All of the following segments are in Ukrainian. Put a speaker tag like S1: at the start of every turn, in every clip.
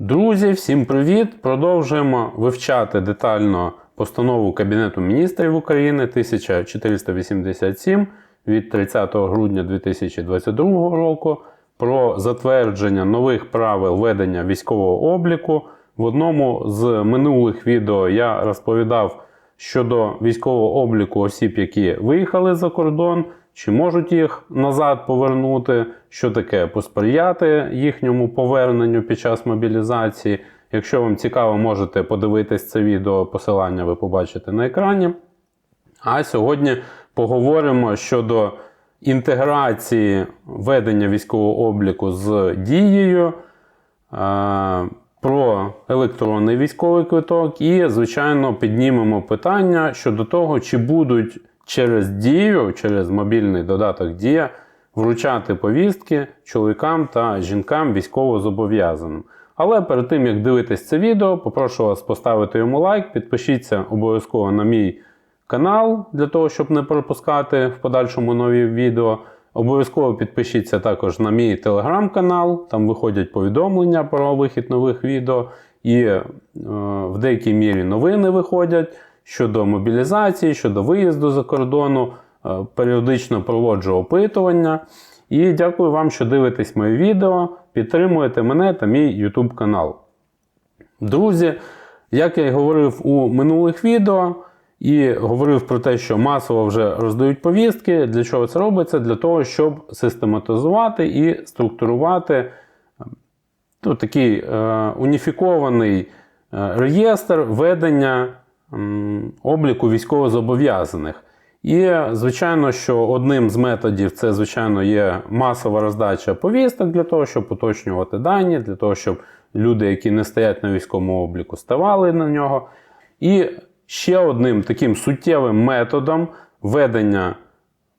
S1: Друзі, всім привіт! Продовжуємо вивчати детально постанову Кабінету міністрів України 1487 від 30 грудня 2022 року про затвердження нових правил ведення військового обліку. В одному з минулих відео я розповідав щодо військового обліку осіб, які виїхали за кордон, чи можуть їх назад повернути, що таке посприяти їхньому поверненню під час мобілізації. Якщо вам цікаво, можете подивитись це відео, посилання ви побачите на екрані. А сьогодні поговоримо щодо інтеграції ведення військового обліку з дією, е, про електронний військовий квиток і, звичайно, піднімемо питання щодо того, чи будуть через дію, через мобільний додаток Дія вручати повістки чоловікам та жінкам військовозобов'язаним. Але перед тим як дивитись це відео, попрошу вас поставити йому лайк, підпишіться обов'язково на мій канал для того, щоб не пропускати в подальшому нові відео. Обов'язково підпишіться також на мій телеграм-канал, там виходять повідомлення про вихід нових відео, і е, в деякій мірі новини виходять щодо мобілізації, щодо виїзду за кордону. Е, періодично проводжу опитування. І дякую вам, що дивитесь моє відео, підтримуєте мене та мій YouTube канал. Друзі, як я і говорив у минулих відео, і говорив про те, що масово вже роздають повістки. Для чого це робиться? Для того, щоб систематизувати і структурувати ну, такий е, уніфікований е, реєстр ведення обліку військовозобов'язаних. І, звичайно, що одним з методів це, звичайно, є масова роздача повісток для того, щоб уточнювати дані, для того, щоб люди, які не стоять на військовому обліку, ставали на нього. І ще одним таким суттєвим методом ведення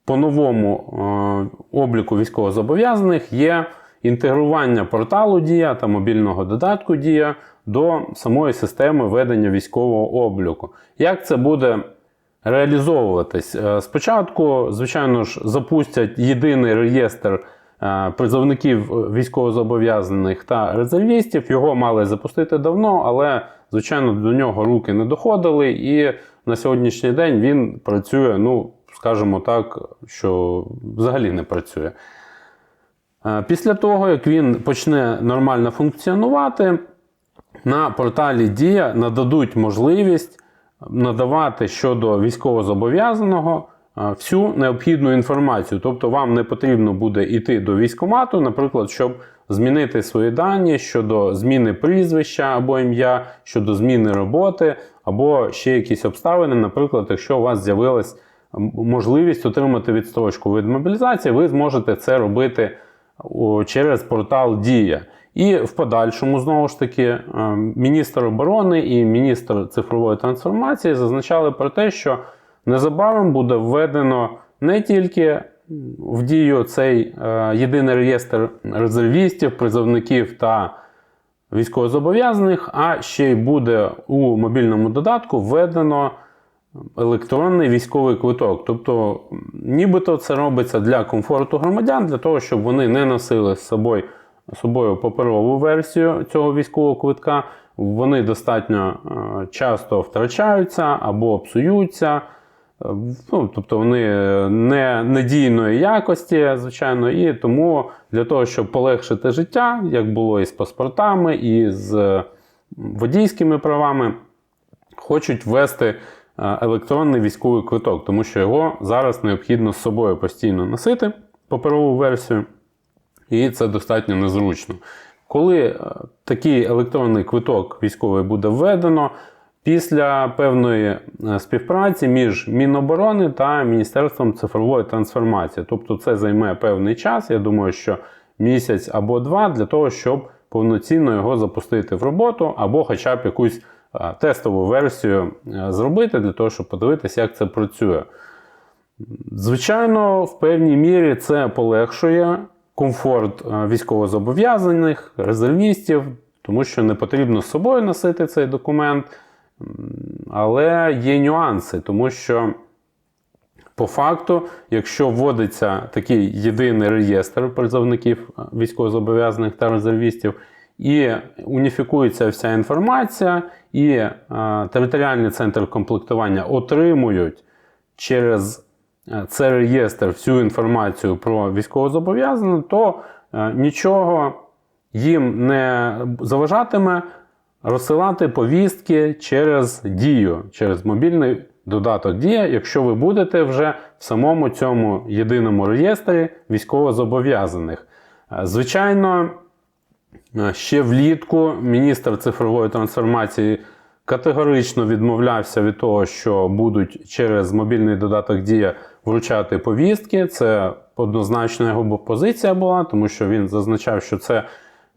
S1: по новому е, обліку військовозобов'язаних є інтегрування порталу Дія та мобільного додатку Дія до самої системи ведення військового обліку. Як це буде реалізовуватись? Е, Спочатку, звичайно ж, запустять єдиний реєстр е, призовників військовозобов'язаних та резервістів. Його мали запустити давно, але, звичайно, до нього руки не доходили, і на сьогоднішній день він працює, ну, скажімо так, що взагалі не працює. Е, Після того, як він почне нормально функціонувати, на порталі Дія нададуть можливість надавати щодо військовозобов'язаного е, всю необхідну інформацію. Тобто вам не потрібно буде йти до військкомату, наприклад, щоб змінити свої дані щодо зміни прізвища або ім'я, щодо зміни роботи, або ще якісь обставини. Наприклад, якщо у вас з'явилась можливість отримати відстрочку від мобілізації, ви зможете це робити через портал Дія. І в подальшому, знову ж таки, е, міністр оборони і міністр цифрової трансформації зазначали про те, що незабаром буде введено не тільки в дію цей е, єдиний реєстр резервістів, призовників та військовозобов'язаних, а ще й буде у мобільному додатку введено електронний військовий квиток. Тобто, нібито це робиться для комфорту громадян, для того, щоб вони не носили з собою собою паперову версію цього військового квитка. Вони достатньо е, часто втрачаються або псуються. Е, Ну, Тобто вони не надійної якості, звичайно, і тому для того, щоб полегшити життя, як було і з паспортами, і з водійськими правами, хочуть ввести е, електронний військовий квиток, тому що його зараз необхідно з собою постійно носити паперову версію і це достатньо незручно. Коли е, такий електронний квиток військовий буде введено, після певної е, співпраці між Міноборони та Міністерством цифрової трансформації. Тобто це займе певний час, я думаю, що місяць або два для того, щоб повноцінно його запустити в роботу, або хоча б якусь е, тестову версію зробити, для того, щоб подивитися, як це працює. Звичайно, в певній мірі це полегшує комфорт е, військовозобов'язаних, резервістів, тому що не потрібно з собою носити цей документ. Але є нюанси, тому що, по факту, якщо вводиться такий єдиний реєстр призовників е, військовозобов'язаних та резервістів, і уніфікується вся інформація, і е, територіальний центр комплектування отримують через е, цей реєстр всю інформацію про військовозобов'язаних, то е, нічого їм не заважатиме розсилати повістки через дію, через мобільний додаток Дія, якщо ви будете вже в самому цьому єдиному реєстрі військовозобов'язаних. Е, Звичайно, ще влітку міністр цифрової трансформації категорично відмовлявся від того, що будуть через мобільний додаток Дія вручати повістки. Це однозначно його позиція була, тому що він зазначав, що це,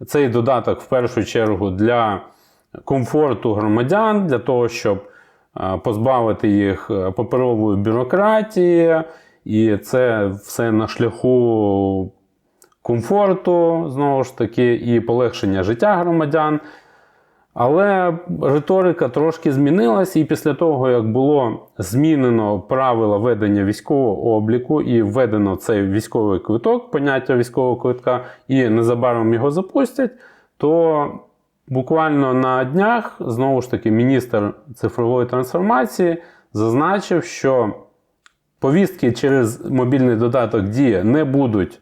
S1: цей додаток в першу чергу для комфорту громадян, для того, щоб е, позбавити їх е, паперової бюрократії, і це все на шляху комфорту, знову ж таки, і полегшення життя громадян. Але риторика трошки змінилась, і після того, як було змінено правила ведення військового обліку і введено цей військовий квиток, поняття військового квитка, і незабаром його запустять, то буквально на днях знову ж таки міністр цифрової трансформації зазначив, що повістки через мобільний додаток Дія не будуть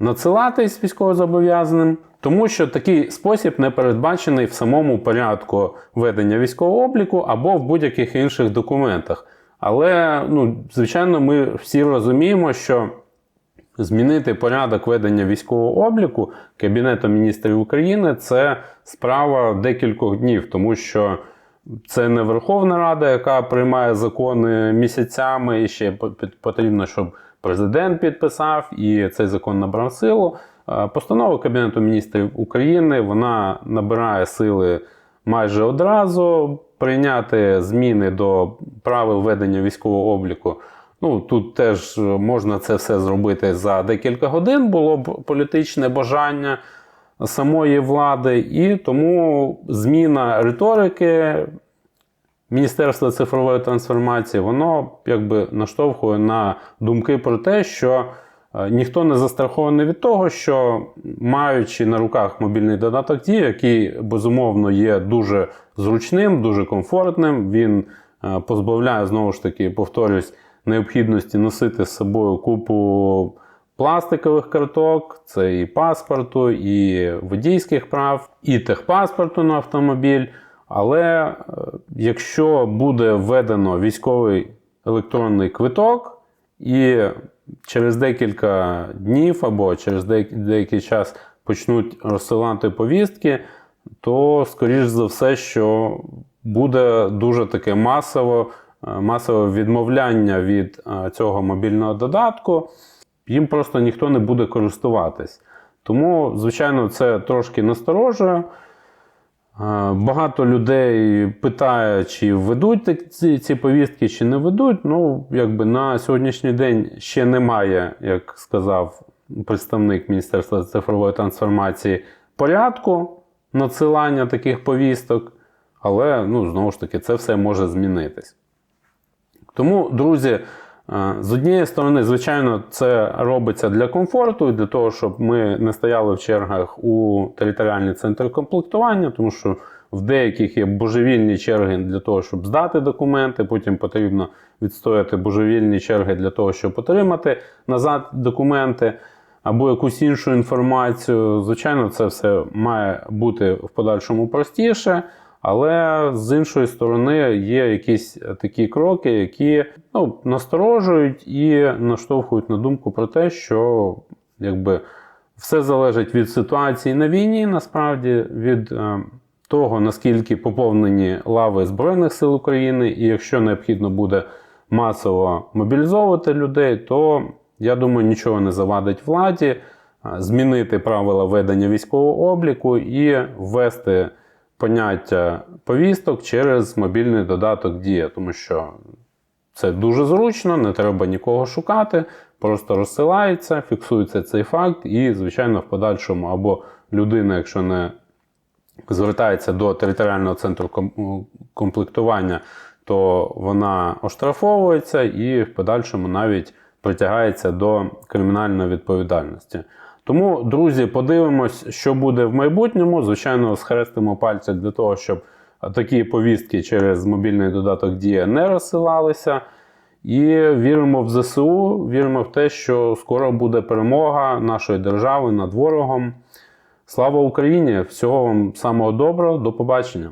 S1: надсилатись військовозобов'язаним, тому що такий спосіб не передбачений в самому порядку ведення військового обліку або в будь-яких інших документах. Але, ну, звичайно, ми всі розуміємо, що змінити порядок ведення військового обліку Кабінетом міністрів України це справа декількох днів, тому що це не Верховна Рада, яка приймає закони місяцями, і ще потрібно, щоб президент підписав, і цей закон набрав силу. Е, Постанова Кабінету міністрів України вона набирає сили майже одразу. Прийняти зміни до правил ведення військового обліку. Ну, тут теж можна це все зробити за декілька годин, було б політичне бажання самої влади, і тому зміна риторики Міністерства цифрової трансформації, воно якби наштовхує на думки про те, що е, ніхто не застрахований від того, що маючи на руках мобільний додаток Дія, який безумовно є дуже зручним, дуже комфортним, він е, позбавляє знову ж таки, повторюсь, необхідності носити з собою купу пластикових карток, це і паспорту, і водійських прав, і техпаспорту на автомобіль. Але е, якщо буде введено військовий електронний квиток, і через декілька днів або через деякий час почнуть розсилати повістки, то, скоріш за все, що буде дуже таке масово, е, масове відмовляння від е, цього мобільного додатку, їм просто ніхто не буде користуватись. Тому, звичайно, це трошки насторожує. Багато людей питає, чи ведуть ці, ці повістки, чи не ведуть. Ну, якби на сьогоднішній день ще немає, як сказав представник Міністерства цифрової трансформації, порядку надсилання таких повісток. Але, ну, знову ж таки, це все може змінитись. Тому, друзі. З однієї сторони, звичайно, це робиться для комфорту і для того, щоб ми не стояли в чергах у територіальний центр комплектування, тому що в деяких є божевільні черги для того, щоб здати документи. Потім потрібно відстояти божевільні черги для того, щоб отримати назад документи або якусь іншу інформацію. Звичайно, це все має бути в подальшому простіше. Але з іншої сторони є якісь такі кроки, які ну, насторожують і наштовхують на думку про те, що якби все залежить від ситуації на війні, насправді від е, того, наскільки поповнені лави Збройних сил України, і якщо необхідно буде масово мобілізовувати людей, то я думаю, нічого не завадить владі е, змінити правила ведення військового обліку і ввести поняття повісток через мобільний додаток Дія, тому що це дуже зручно, не треба нікого шукати, просто розсилається, фіксується цей факт, і, звичайно, в подальшому або людина, якщо не звертається до територіального центру комплектування, то вона оштрафовується і в подальшому навіть притягається до кримінальної відповідальності. Тому, друзі, подивимось, що буде в майбутньому. Звичайно, схрестимо пальці для того, щоб такі повістки через мобільний додаток Дія не розсилалися. І віримо в ЗСУ, віримо в те, що скоро буде перемога нашої держави над ворогом. Слава Україні! Всього вам самого доброго, до побачення!